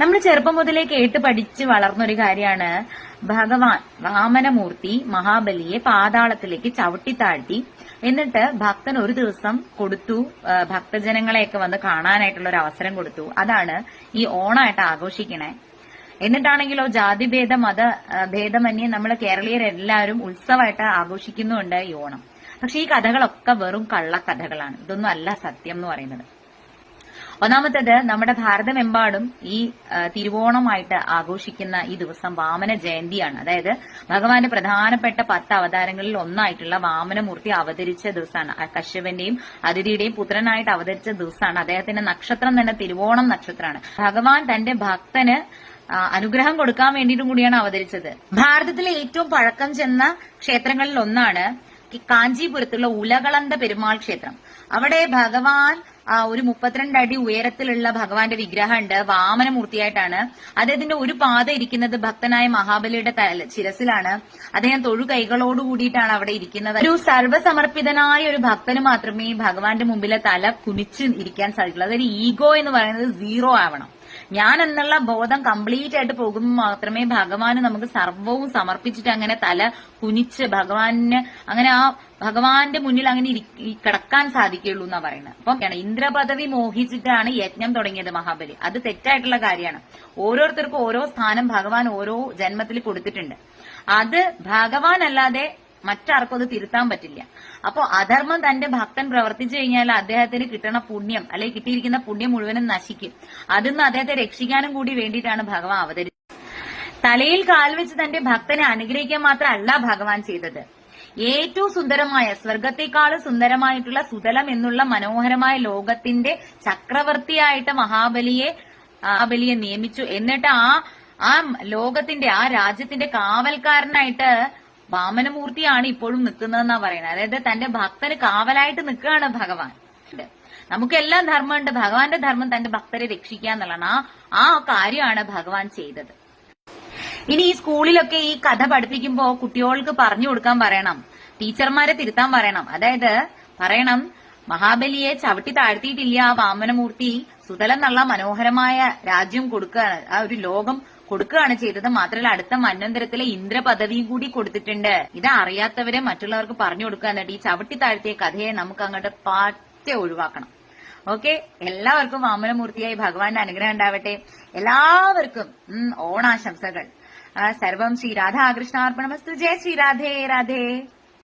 നമ്മൾ ചെറുപ്പം മുതലേ കേട്ട് പഠിച്ച് വളർന്ന ഒരു കാര്യമാണ്. ഭഗവാൻ വാമനമൂർത്തി മഹാബലിയെ പാതാളത്തിലേക്ക് ചവിട്ടി താഴ്ത്തി. എന്നിട്ട് ഭക്തൻ ഒരു ദിവസം കൊടുത്തു. ഭക്തജനങ്ങളെയൊക്കെ വന്ന് കാണാനായിട്ടുള്ള ഒരു അവസരം കൊടുത്തു. അതാണ് ഈ ഓണമായിട്ട് ആഘോഷിക്കണേ. എന്നിട്ടാണെങ്കിലോ ജാതിഭേദ മത ഭേദമന്യേ നമ്മൾ കേരളീയരെല്ലാവരും ഉത്സവമായിട്ട് ആഘോഷിക്കുന്നുണ്ട് ഈ ഓണം. പക്ഷെ ഈ കഥകളൊക്കെ വെറും കള്ളക്കഥകളാണ്. ഇതൊന്നും അല്ല സത്യം എന്ന് പറയുന്നത്. ഒന്നാമത്തേത് നമ്മുടെ ഭാരതമെമ്പാടും ഈ തിരുവോണമായിട്ട് ആഘോഷിക്കുന്ന ഈ ദിവസം വാമന ജയന്തിയാണ്. അതായത് ഭഗവാന്റെ പ്രധാനപ്പെട്ട പത്ത് അവതാരങ്ങളിൽ ഒന്നായിട്ടുള്ള വാമനമൂർത്തി അവതരിച്ച ദിവസമാണ്. കശ്യപന്റെയും അതിഥിയുടെയും പുത്രനായിട്ട് അവതരിച്ച ദിവസമാണ്. അദ്ദേഹത്തിന്റെ നക്ഷത്രം തന്നെ തിരുവോണം നക്ഷത്രമാണ്. ഭഗവാൻ തന്റെ ഭക്തന് അനുഗ്രഹം കൊടുക്കാൻ വേണ്ടിയിട്ടും കൂടിയാണ് അവതരിച്ചത്. ഭാരതത്തിലെ ഏറ്റവും പഴക്കം ചെന്ന ക്ഷേത്രങ്ങളിൽ ഒന്നാണ് കാഞ്ചീപുരത്തുള്ള ഉലകളന്ത പെരുമാൾ ക്ഷേത്രം. അവിടെ ഭഗവാൻ ഒരു മുപ്പത്തിരണ്ട് അടി ഉയരത്തിലുള്ള ഭഗവാന്റെ വിഗ്രഹമുണ്ട്. വാമനമൂർത്തിയായിട്ടാണ്. അദ്ദേഹത്തിന്റെ ഒരു പാത ഇരിക്കുന്നത് ഭക്തനായ മഹാബലിയുടെ ശിരസിലാണ്. അദ്ദേഹം തൊഴു കൈകളോട് കൂടിയിട്ടാണ് അവിടെ ഇരിക്കുന്നത്. ഒരു സർവസമർപ്പിതനായ ഒരു ഭക്തന് മാത്രമേ ഭഗവാന്റെ മുമ്പിലെ തല കുനിച്ച് ഇരിക്കാൻ സാധിക്കുള്ളൂ. അതൊരു ഈഗോ എന്ന് പറയുന്നത് സീറോ ആവണം. ഞാൻ എന്നുള്ള ബോധം കംപ്ലീറ്റ് ആയിട്ട് പോകുമ്പോൾ മാത്രമേ ഭഗവാന് നമുക്ക് സർവവും സമർപ്പിച്ചിട്ട് അങ്ങനെ തല കുനിച്ച് ഭഗവാന് അങ്ങനെ ആ ഭഗവാന്റെ മുന്നിൽ അങ്ങനെ കിടക്കാൻ സാധിക്കുള്ളൂ എന്നാ പറയുന്നത്. അപ്പം ഇന്ദ്രപദവി മോഹിച്ചിട്ടാണ് യജ്ഞം തുടങ്ങിയത് മഹാബലി. അത് തെറ്റായിട്ടുള്ള കാര്യമാണ്. ഓരോരുത്തർക്കും ഓരോ സ്ഥാനം ഭഗവാൻ ഓരോ ജന്മത്തിൽ കൊടുത്തിട്ടുണ്ട്. അത് ഭഗവാൻ അല്ലാതെ മറ്റാർക്കും അത് തിരുത്താൻ പറ്റില്ല. അപ്പോ അധർമ്മം തന്റെ ഭക്തൻ പ്രവർത്തിച്ചു കഴിഞ്ഞാൽ അദ്ദേഹത്തിന് കിട്ടണ പുണ്യം അല്ലെങ്കിൽ കിട്ടിയിരിക്കുന്ന പുണ്യം മുഴുവനും നശിക്കും. അതിന്ന് അദ്ദേഹത്തെ രക്ഷിക്കാനും കൂടി വേണ്ടിയിട്ടാണ് ഭഗവാൻ അവതരിച്ചത് തലയിൽ കാൽവെച്ച് തന്റെ ഭക്തനെ അനുഗ്രഹിക്കാൻ മാത്രമല്ല ഭഗവാൻ ചെയ്തത്. ഏറ്റവും സുന്ദരമായ സ്വർഗത്തെക്കാൾ സുന്ദരമായിട്ടുള്ള സുതലം എന്നുള്ള മനോഹരമായ ലോകത്തിന്റെ ചക്രവർത്തിയായിട്ട് മഹാബലിയെ മഹാബലിയെ നിയമിച്ചു. എന്നിട്ട് ആ ആ ലോകത്തിന്റെ ആ രാജ്യത്തിന്റെ കാവൽക്കാരനായിട്ട് വാമനമൂർത്തിയാണ് ഇപ്പോഴും നിൽക്കുന്നതെന്നാ പറയുന്നത്. അതായത് തന്റെ ഭക്തന് കാവലായിട്ട് നിൽക്കുകയാണ് ഭഗവാൻ. നമുക്കെല്ലാം ധർമ്മമുണ്ട്. ഭഗവാന്റെ ധർമ്മം തന്റെ ഭക്തരെ രക്ഷിക്കുക എന്നുള്ളതാണ്. ആ ആ കാര്യമാണ് ഭഗവാൻ ചെയ്തത്. ഇനി ഈ സ്കൂളിലൊക്കെ ഈ കഥ പഠിപ്പിക്കുമ്പോ കുട്ടികൾക്ക് പറഞ്ഞു കൊടുക്കാൻ പറയണം. ടീച്ചർമാരെ തിരുത്താൻ പറയണം. അതായത് പറയണം മഹാബലിയെ ചവിട്ടി താഴ്ത്തിയിട്ടില്ല വാമനമൂർത്തി. സുതലം എന്നുള്ള മനോഹരമായ രാജ്യം കൊടുക്കുകയാണ്. ആ ഒരു ലോകം കൊടുക്കുകയാണ് ചെയ്തത്. മാത്രമല്ല അടുത്ത മന്വന്തരത്തിലെ ഇന്ദ്രപദവിയും കൂടി കൊടുത്തിട്ടുണ്ട്. ഇത് അറിയാത്തവരെ മറ്റുള്ളവർക്ക് പറഞ്ഞു കൊടുക്കുക എന്നിട്ട് ഈ ചവിട്ടി താഴ്ത്തിയ കഥയെ നമുക്ക് അങ്ങോട്ട് പാറ്റെ ഒഴിവാക്കണം. ഓക്കെ? എല്ലാവർക്കും വാമനമൂർത്തിയായി ഭഗവാന്റെ അനുഗ്രഹം ഉണ്ടാവട്ടെ. എല്ലാവർക്കും ഓണാശംസകൾ. സർവം ശ്രീ രാധാകൃഷ്ണാർപ്പണമസ്തു. ജയ ശ്രീ രാധേ രാധേ.